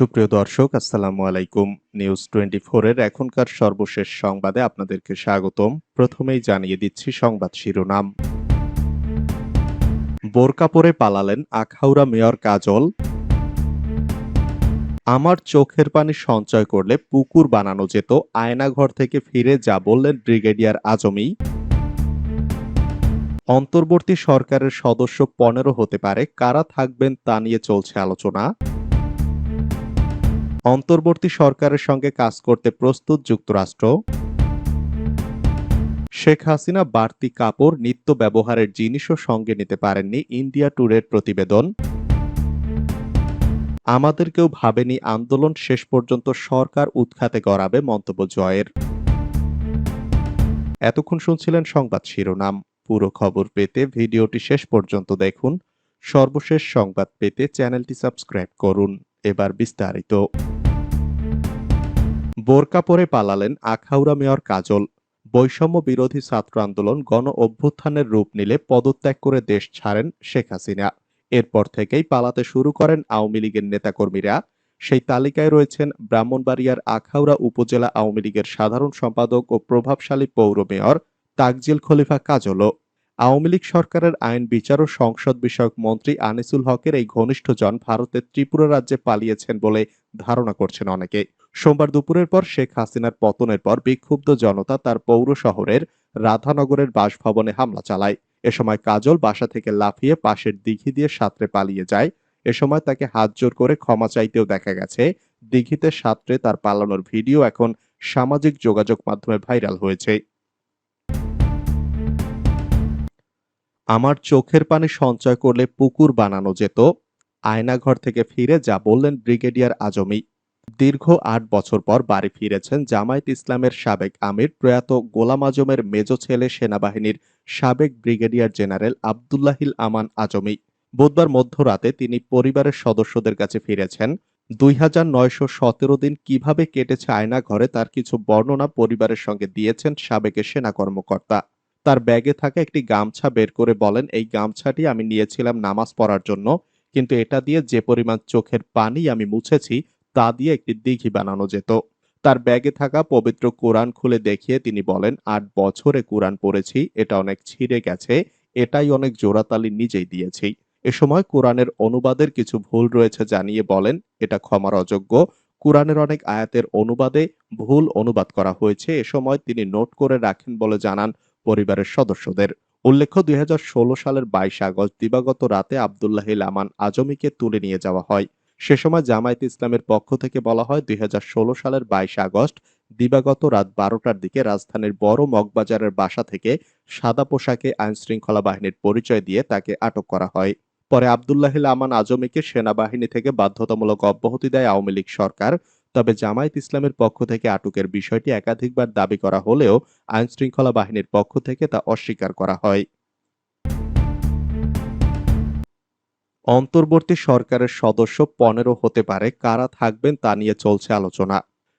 সুপ্রিয় দর্শক, আসসালামু আলাইকুম। নিউজ টোয়েন্টি এর এখনকার সর্বশেষ সংবাদে আপনাদেরকে স্বাগতম। প্রথমেই জানিয়ে দিচ্ছি সংবাদ শিরোনাম। বোরকা পরে পালালেন আখাউড়া মেয়র কাজল। আমার চোখের পানি সঞ্চয় করলে পুকুর বানানো যেত, আয়নাঘর থেকে ফিরে যা বললেন ব্রিগেডিয়ার আজমি। অন্তর্বর্তী সরকারের সদস্য পনেরো হতে পারে, কারা থাকবেন তা নিয়ে চলছে আলোচনা। অন্তর্বর্তী সরকারের সঙ্গে কাজ করতে প্রস্তুত যুক্তরাষ্ট্র। শেখ হাসিনা বাড়তি কাপড়, নিত্য ব্যবহারের জিনিসও সঙ্গে নিতে পারেননি ইন্ডিয়া ট্যুরের প্রতিবেদন। আমাদের কেউ ভাবেনি আন্দোলন শেষ পর্যন্ত সরকার উৎখাতে গড়াবে মন্তব্য জয়ের। এতক্ষণ শুনছিলেন সংবাদ শিরোনাম। পুরো খবর পেতে ভিডিওটি শেষ পর্যন্ত দেখুন। সর্বশেষ সংবাদ পেতে চ্যানেলটি সাবস্ক্রাইব করুন। এবার বিস্তারিত। বোরকা পরে পালালেন আখাউড়া মেয়র কাজল। বৈষম্য বিরোধী ছাত্র আন্দোলন গণ অভ্যুত্থানের রূপ নিলে পদত্যাগ করে দেশ ছাড়েন শেখ হাসিনা। এরপর থেকেই পালাতে শুরু করেন আওয়ামী লীগের নেতাকর্মীরা। সেই তালিকায় রয়েছেন ব্রাহ্মণবাড়িয়ার আখাউড়া উপজেলা আওয়ামী লীগের সাধারণ সম্পাদক ও প্রভাবশালী পৌর মেয়র তাকজিল খলিফা কাজলও। আওয়ামী লীগ সরকারের আইন বিচার ও সংসদ বিষয়ক মন্ত্রী আনিসুল হকের এই ঘনিষ্ঠজন ভারতের ত্রিপুরা রাজ্যে পালিয়েছেন বলে ধারণা করছেন অনেকে। সোমবার দুপুরের পর শেখ হাসিনার পতনের পর বিক্ষুব্ধ জনতা তার পৌর শহরের রাধানগরের বাসভবনে হামলা চালায়। এ সময় কাজল বাসা থেকে লাফিয়ে পাশের দিঘি দিয়ে সাঁতরে পালিয়ে যায়। এ সময় তাকে হাত জোর করে ক্ষমা চাইতেও দেখা গেছে। দিঘিতে সাঁতরে তার পালানোর ভিডিও এখন সামাজিক যোগাযোগ মাধ্যমে ভাইরাল হয়েছে। আমার চোখের পানি সঞ্চয় করলে পুকুর বানানো যেত, আয়নাঘর থেকে ফিরে যা বললেন ব্রিগেডিয়ার আজমি। দীর্ঘ আট বছর পর বাড়ি ফিরেছেন জামায়াত ইসলামের সাবেক আমির, প্রয়াত গোলাম আজমের মেজ ছেলে সেনাবাহিনীর সাবেক ব্রিগেডিয়ার জেনারেল আবদুল্লাহিল আমান আজমি। বুধবার মধ্যরাতে তিনি পরিবারের সদস্যদের কাছে ফিরেছেন। দুই হাজার নয়শো সতেরো দিন কীভাবে কেটেছে আয়না ঘরে তার কিছু বর্ণনা পরিবারের সঙ্গে দিয়েছেন সাবেকের সেনা কর্মকর্তা। তার ব্যাগে থাকা একটি গামছা বের করে বলেন, এই গামছাটি আমি নিয়েছিলাম নামাজ পড়ার জন্য, কিন্তু এটা দিয়ে যে পরিমাণ চোখের পানি আমি মুছেছি, তা দিয়ে একটি দিঘি বানানো যেত। তার ব্যাগে থাকা পবিত্র কোরআন খুলে দেখিয়ে তিনি বলেন, আট বছরে কোরআন পড়েছি, এটা অনেক ছিঁড়ে গেছে, এটাই অনেক জোড়াতালি নিজেই দিয়েছি। এ সময় কোরআনের অনুবাদের কিছু ভুল রয়েছে জানিয়ে বলেন, এটা ক্ষমার অযোগ্য। কোরআনের অনেক আয়াতের অনুবাদে ভুল অনুবাদ করা হয়েছে, এ সময় তিনি নোট করে রাখেন বলে জানান পরিবারের সদস্যদের। উল্লেখ্য, দুই সালের বাইশ আগস্ট দিবাগত রাতে আবদুল্লাহিল আমান আজমিকে তুলে নিয়ে যাওয়া হয়। সে সময় জামায়াত ইসলামের পক্ষ থেকে বলা হয়, দুই সালের বাইশ আগস্ট দিবাগত রাত বারোটার দিকে রাজধানীর বড় মগবাজারের বাসা থেকে সাদা পোশাকে আইন শৃঙ্খলা বাহিনীর পরিচয় দিয়ে তাকে আটক করা হয়। পরে আবদুল্লাহিল আমান আজমিকে সেনাবাহিনী থেকে বাধ্যতামূলক অব্যাহতি দেয় আওয়ামী লীগ সরকার। তবে জামায়াত ইসলামের পক্ষ থেকে আটকের বিষয়টি একাধিকবার দাবি করা হলেও আইন শৃঙ্খলা বাহিনীর পক্ষ থেকে তা অস্বীকার করা হয়। অন্তর্বর্তী সরকারের সদস্য পনেরো হতে পারে, কারা থাকবেন তা নিয়ে চলছে আলোচনা।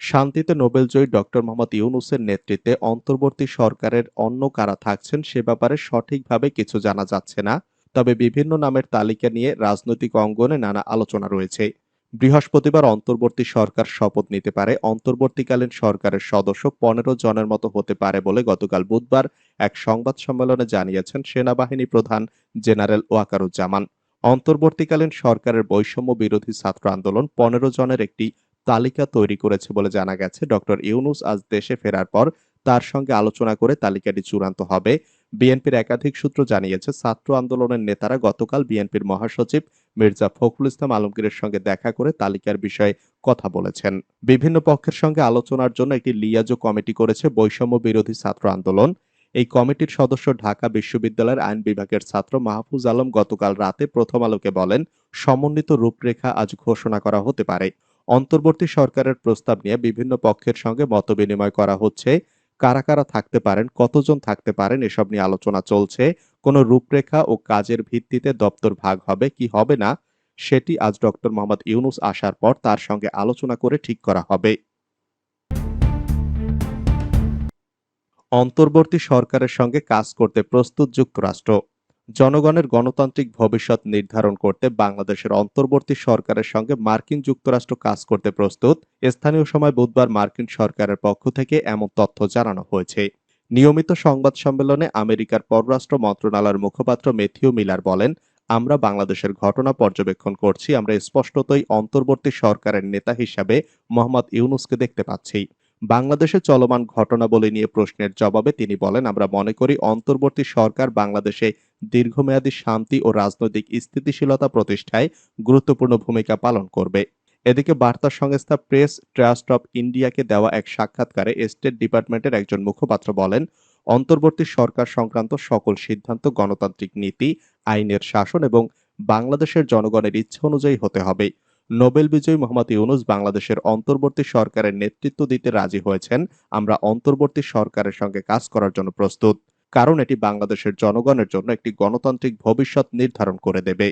শান্তিতে নোবেলজয়ী ডক্টর মোহাম্মদ ইউনুসের নেতৃত্বে অন্তর্বর্তী সরকারের অন্য কারা থাকছেন সে ব্যাপারে সঠিকভাবে কিছু জানা যাচ্ছে না, তবে বিভিন্ন নামের তালিকা নিয়ে রাজনৈতিক অঙ্গনে নানা আলোচনা রয়েছে। বৃহস্পতিবার অন্তর্বর্তী সরকার শপথ নিতে পারে। অন্তর্বর্তীকালীন সরকারের সদস্য পনেরো জনের মতো হতে পারে বলে গতকাল বুধবার এক সংবাদ সম্মেলনে জানিয়েছেন সেনাবাহিনী প্রধান জেনারেল ওয়াকারুজ্জামান। অন্তর্বর্তীকালীন সরকারের বৈষম্য বিরোধী ছাত্র আন্দোলন পনেরো জনের একটি তালিকা তৈরি করেছে বলে জানা গেছে। ডক্টর ইউনুস আজ দেশে ফেরার পর তার সঙ্গে আলোচনা করে তালিকাটি চূড়ান্ত হবে। বিএনপির একাধিক সূত্র জানিয়েছে, ছাত্র আন্দোলনের নেতারা গতকাল বিএনপির মহাসচিব মির্জা ফখরুল ইসলাম আলমগীরের সঙ্গে দেখা করে তালিকার বিষয়ে কথা বলেছেন। বিভিন্ন পক্ষের সঙ্গে আলোচনার জন্য একটি লিয়াজো কমিটি করেছে বৈষম্য বিরোধী ছাত্র আন্দোলন। এই কমিটির সদস্য ঢাকা বিশ্ববিদ্যালয়ের আইন বিভাগের ছাত্র মাহফুজ আলম গতকাল রাতে প্রথম আলোকে বলেন, সমন্বিত রূপরেখা আজ ঘোষণা করা হতে পারে। অন্তর্বর্তী সরকারের প্রস্তাব নিয়ে বিভিন্ন পক্ষের সঙ্গে মতবিনিময় করা হচ্ছে। কারা কারা থাকতে পারেন, কতজন থাকতে পারেন, এসব নিয়ে আলোচনা চলছে। কোন রূপরেখা ও কাজের ভিত্তিতে দপ্তর ভাগ হবে কি হবে না, সেটি আজ ডক্টর মোহাম্মদ ইউনুস আসার পর তার সঙ্গে আলোচনা করে ঠিক করা হবে। অন্তর্বর্তী সরকারের সঙ্গে কাজ করতে প্রস্তুত যুক্তরাষ্ট্র। জনগণের গণতান্ত্রিক ভবিষ্যৎ নির্ধারণ করতে বাংলাদেশের অন্তর্বর্তী সরকারের সঙ্গে মার্কিন যুক্তরাষ্ট্র কাজ করতে প্রস্তুত। স্থানীয় সময় বুধবার মার্কিন সরকারের পক্ষ থেকে এমন তথ্য জানানো হয়েছে। নিয়মিত সংবাদ সম্মেলনে আমেরিকার পররাষ্ট্র মন্ত্রণালয়ের মুখপাত্র মেথিউ মিলার বলেন, আমরা বাংলাদেশের ঘটনা পর্যবেক্ষণ করছি, আমরা স্পষ্টতই অন্তর্বর্তী সরকারের নেতা হিসাবে মোহাম্মদ ইউনুসকে দেখতে পাচ্ছি। বাংলাদেশে চলমান ঘটনাবলী নিয়ে প্রশ্নের জবাবে তিনি বলেন, আমরা মনে করি অন্তর্বর্তী সরকার বাংলাদেশে দীর্ঘমেয়াদী শান্তি ও রাজনৈতিক স্থিতিশীলতা প্রতিষ্ঠায় গুরুত্বপূর্ণ ভূমিকা পালন করবে। এদিকে বার্তা সংস্থা প্রেস ট্রাস্ট অব ইন্ডিয়াকে দেওয়া এক সাক্ষাৎকারে স্টেট ডিপার্টমেন্টের একজন মুখপাত্র বলেন, অন্তর্বর্তী সরকার সংক্রান্ত সকল সিদ্ধান্ত গণতান্ত্রিক নীতি, আইনের শাসন এবং বাংলাদেশের জনগণের ইচ্ছা অনুযায়ী হতে হবে। নোবেল বিজয়ী মোহাম্মদ ইউনুস বাংলাদেশের অন্তর্বর্তী সরকারের নেতৃত্ব দিতে রাজি হয়েছেন। আমরা অন্তর্বর্তী সরকারের সঙ্গে কাজ করার জন্য প্রস্তুত। কারণ এটি বাংলাদেশের জনগণের জন্য একটি গণতান্ত্রিক ভবিষ্যৎ নির্ধারণ করে দেবে।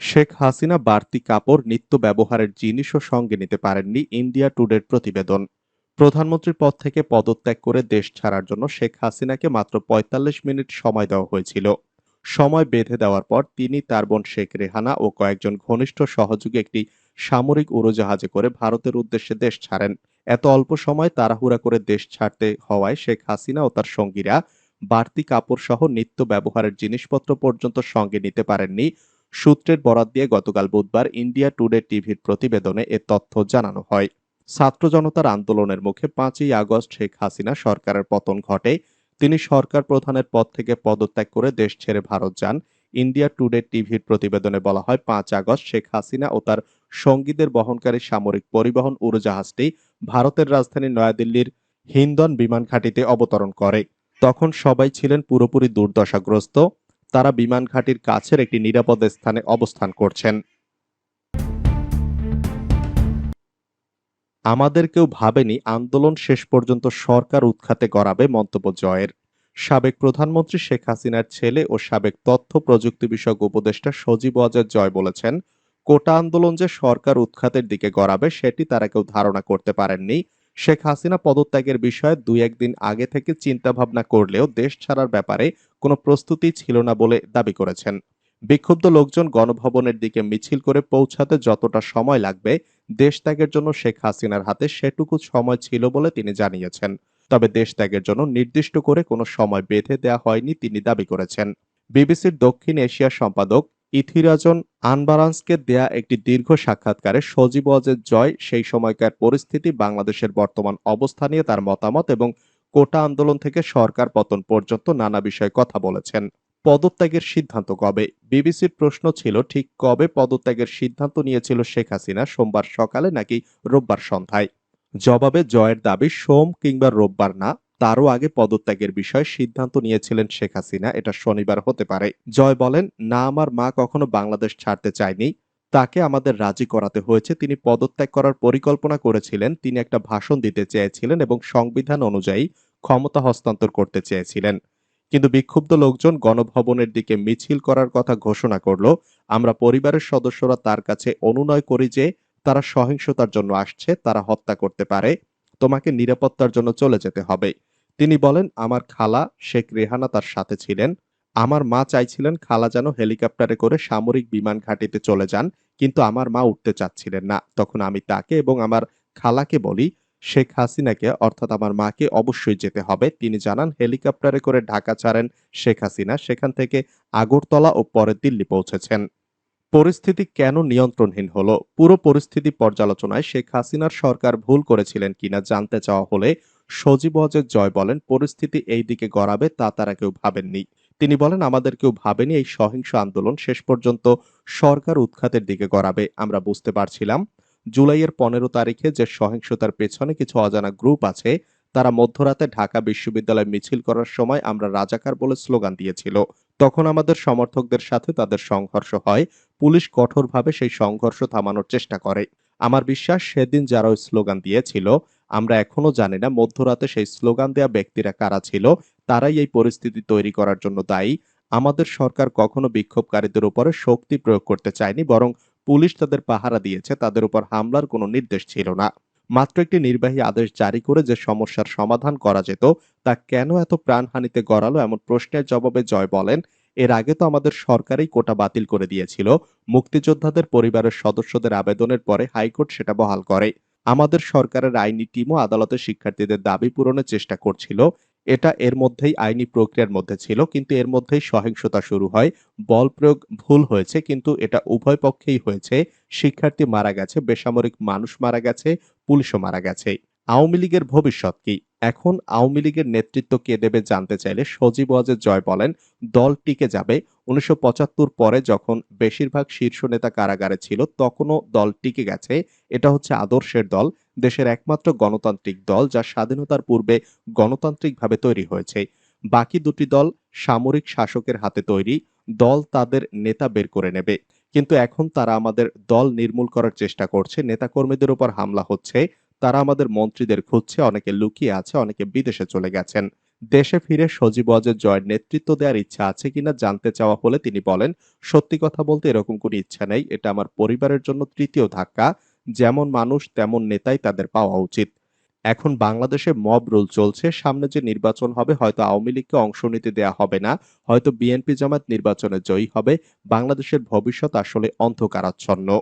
শেখ হাসিনা বাড়তি কাপড়, নিত্য ব্যবহারের জিনিসও সঙ্গে নিতে পারেননি ইন্ডিয়া টুডের প্রতিবেদন। প্রধানমন্ত্রীর পদ থেকে পদত্যাগ করে দেশ ছাড়ার জন্য শেখ হাসিনাকে মাত্র ৪৫ মিনিট সময় দেওয়া হয়েছিল। সময় বেঁধে দেওয়ার পর তিনি তার বোন শেখ রেহানা ও কয়েকজন ঘনিষ্ঠ সহযোগী একটি সামরিক উড়োজাহাজে করে ভারতের উদ্দেশ্যে দেশ ছাড়েন। এত অল্প সময় তাড়াহুড়া করে দেশ ছাড়তে হওয়ায় শেখ হাসিনা ও তার সঙ্গীরা বাড়তি কাপড় সহ নিত্য ব্যবহারের জিনিসপত্র পর্যন্ত সঙ্গে নিতে পারেননি। সূত্রের বরাত দিয়ে গতকাল বুধবার ইন্ডিয়া টুডে টিভির প্রতিবেদনে এ তথ্য জানানো হয়। ছাত্র জনতার আন্দোলনের মুখে পাঁচই আগস্ট শেখ হাসিনা সরকারের পতন ঘটে। তিনি সরকার প্রধানের পদ থেকে পদত্যাগ করে দেশ ছেড়ে ভারত যান। ইন্ডিয়া টুডে টিভির প্রতিবেদনে বলা হয়, পাঁচ আগস্ট শেখ হাসিনা ও তার সঙ্গীদের বহনকারী সামরিক পরিবহন উড়োজাহাজটি ভারতের রাজধানী নয়াদিল্লির হিন্দন বিমান ঘাঁটিতে অবতরণ করে। তখন সবাই ছিলেন পুরোপুরি দুর্দশাগ্রস্ত। তারা বিমান ঘাঁটির কাছের একটি নিরাপদ স্থানে অবস্থান করছেন। আমাদের কেউ ভাবেনি আন্দোলন শেষ পর্যন্ত সরকার উৎখাতে গড়াবে মন্তব্য জয়ের। সাবেক প্রধানমন্ত্রী শেখ হাসিনার ছেলে ও সাবেক তথ্য প্রযুক্তি বিষয়ক উপদেষ্টা সজীব ওয়াজেদ জয় বলেছেন কোটা আন্দোলন যে সরকার উৎখাতের দিকে গড়াবে, সেটি তারা কেউ ধারণা করতে পারেননি। শেখ হাসিনা পদত্যাগের বিষয়ে দুই একদিন আগে থেকে চিন্তা ভাবনা করলেও দেশ ছাড়ার ব্যাপারে কোনো প্রস্তুতি ছিল না বলে দাবি করেছেন। বিক্ষুব্ধ লোকজন গণভবনের দিকে মিছিল করে পৌঁছাতে যতটা সময় লাগবে, দেশ ত্যাগের জন্য শেখ হাসিনার হাতে সেটুকু সময় ছিল বলে তিনি জানিয়েছেন। তবে দেশ ত্যাগের জন্য নির্দিষ্ট করে কোনো সময় বেঁধে দেওয়া হয়নি তিনি দাবি করেছেন। বিবিসির দক্ষিণ এশিয়া সম্পাদক ইথিরাজন আনবারান্সকে দেয়া একটি দীর্ঘ সাক্ষাৎকারে সজীব ওয়াজেদ জয়, সেই সময়কার পরিস্থিতি, বাংলাদেশের বর্তমান অবস্থা নিয়ে তার মতামত এবং কোটা আন্দোলন থেকে সরকার পতন পর্যন্ত নানা বিষয়ে কথা বলেছেন। পদত্যাগের সিদ্ধান্ত কবে? বিবিসির প্রশ্ন ছিল, ঠিক কবে পদত্যাগের সিদ্ধান্ত নিয়েছিল শেখ হাসিনা? সোমবার সকালে নাকি রোববার সন্ধ্যায়? জবাবে জয়ের দাবি, সোম কিংবা রোববার না। তারও আগে পদত্যাগের বিষয়ে সিদ্ধান্ত নিয়েছিলেন শেখ হাসিনা, এটা শনিবার হতে পারে। জয় বলেন, না, আমার মা কখনো বাংলাদেশ ছাড়তে চায়নি। তাকে আমাদের রাজি করাতে হয়েছে। তিনি পদত্যাগ করার পরিকল্পনা করেছিলেন। তিনি একটা ভাষণ দিতে চেয়েছিলেন এবং সংবিধান অনুযায়ী ক্ষমতা হস্তান্তর করতে চেয়েছিলেন। কিন্তু বিক্ষুব্ধ লোকজন গণভবনের দিকে মিছিল করার কথা ঘোষণা করল। আমরা পরিবারের সদস্যরা তার কাছে অনুনয় করি যে, তারা সহিংসতার জন্য আসছে, তারা হত্যা করতে পারে। তোমাকে নিরাপত্তার জন্য চলে যেতে হবে। তিনি বলেন, আমার খালা, শেখ রেহানা তার সাথে ছিলেন। আমার মা চাইছিলেন খালা যেন হেলিকপ্টারে করে সামরিক বিমান ঘাঁটিতে চলে যান, কিন্তু আমার মা উঠতে চাচ্ছিলেন না। তখন আমি তাকে এবং আমার খালাকে বলি, শেখ হাসিনাকে, অর্থাৎ আমার মাকে অবশ্যই যেতে হবে। তিনি জানান, হেলিকপ্টারে করে ঢাকা ছাড়েন শেখ হাসিনা। সেখান থেকে আগরতলা ও পরে দিল্লি পৌঁছেছেন। পরিস্থিতি কেন নিয়ন্ত্রণহীন হলো? পুরো পরিস্থিতি পর্যালোচনায় শেখ হাসিনার সরকার ভুল করেছিলেন কিনা জানতে চাওয়া হলে সজীব ওয়াজেদ জয় বলেন, পরিস্থিতি এই দিকে গড়াবে তা তারা কেউ ভাবেননি। তিনি বলেন, আমাদের কেউ ভাবেনি এই সহিংস আন্দোলন শেষ পর্যন্ত সরকার উৎখাতের দিকে গড়াবে। আমরা বুঝতে পারছিলাম, জুলাইয়ের পনেরো তারিখে যে সহিংসতার পেছনে কিছু অজানা গ্রুপ আছে, তারা মধ্যরাতে ঢাকা বিশ্ববিদ্যালয় মিছিল করার সময় আমরা রাজাকার বলে স্লোগান দিয়েছিল। তখন আমাদের সমর্থকদের সাথে তাদের সংঘর্ষ হয়। পুলিশ কঠোরভাবে সেই সংঘর্ষ থামানোর চেষ্টা করে। আমার বিশ্বাস, সেদিন যারা ওই স্লোগান দিয়েছিল, আমরা এখনও জানি না, মধ্যরাতে সেই স্লোগান দেয়া ব্যক্তিরা কারা ছিল, তারাই এই পরিস্থিতি তৈরি করার জন্য দায়ী। আমাদের সরকার কখনো বিক্ষোভকারীদের উপরে শক্তি প্রয়োগ করতে চায়নি, বরং পুলিশ তাদের পাহারা দিয়েছে, তাদের উপর হামলার কোনো নির্দেশ ছিল না। মাত্র একটি নির্বাহী আদেশ জারি করে যে সমস্যার সমাধান করা যেত, তা কেন এত প্রাণহানিতে গড়ালো এমন প্রশ্নের জবাবে জয় বলেন এর আগে তো আমাদের সরকারই কোটা বাতিল করে দিয়েছিল। মুক্তিযোদ্ধাদের পরিবারের সদস্যদের আবেদনের পরে হাইকোর্ট সেটা বহাল করে। আমাদের সরকারের আইনি টিমও আদালতে শিক্ষার্থীদের দাবি পূরণের চেষ্টা করছিল। এটা এর মধ্যেই আইনি প্রক্রিয়ার মধ্যে ছিল, কিন্তু এর মধ্যেই সহিংসতা শুরু হয়। বল প্রয়োগ ভুল হয়েছে, কিন্তু এটা উভয় পক্ষেই হয়েছে। শিক্ষার্থী মারা গেছে, বেসামরিক মানুষ মারা গেছে, পুলিশও মারা গেছে। আওয়ামী লীগের ভবিষ্যৎ কি? এখন আওয়ামী লীগের নেতৃত্ব কে দেবে জানতে চাইলে সজীব ওয়াজেদ জয় বলেন, দল টিকে যাবে। উনিশশো পঁচাত্তর পরে যখন বেশিরভাগ শীর্ষ নেতা কারাগারে ছিল, তখনও দল টিকে গেছে। এটা হচ্ছে আদর্শের দল, দেশের একমাত্র গণতান্ত্রিক দল, যা স্বাধীনতার পূর্বে গণতান্ত্রিকভাবে তৈরি হয়েছে। বাকি দুটি দল সামরিক শাসকের হাতে তৈরি, দল তাদের নেতা বের করে নেবে। কিন্তু এখন তারা আমাদের দল নির্মূল করার চেষ্টা করছে, নেতাকর্মীদের উপর হামলা হচ্ছে। তারা আমাদের মন্ত্রীদের খুঁজছে, অনেকে লুকিয়ে আছে, অনেকে বিদেশে চলে গেছেন। দেশে ফিরে সজীব ওয়াজেদ জয়ের নেতৃত্ব দেওয়ার ইচ্ছা আছে কিনা জানতে চাওয়া হলে তিনি বলেন, সত্যি কথা বলতে এরকম কোনো ইচ্ছা নেই। এটা আমার পরিবারের জন্য তৃতীয় ধাক্কা। যেমন মানুষ, তেমন নেতাই তাদের পাওয়া উচিত। এখন বাংলাদেশে মব রুল চলছে। সামনে যে নির্বাচন হবে, হয়তো আওয়ামী লীগকে অংশ নিতে দেয়া হবে না। হয়তো বিএনপি জামাত নির্বাচনে জয়ী হবে। বাংলাদেশের ভবিষ্যৎ আসলে অন্ধকারাচ্ছন্ন।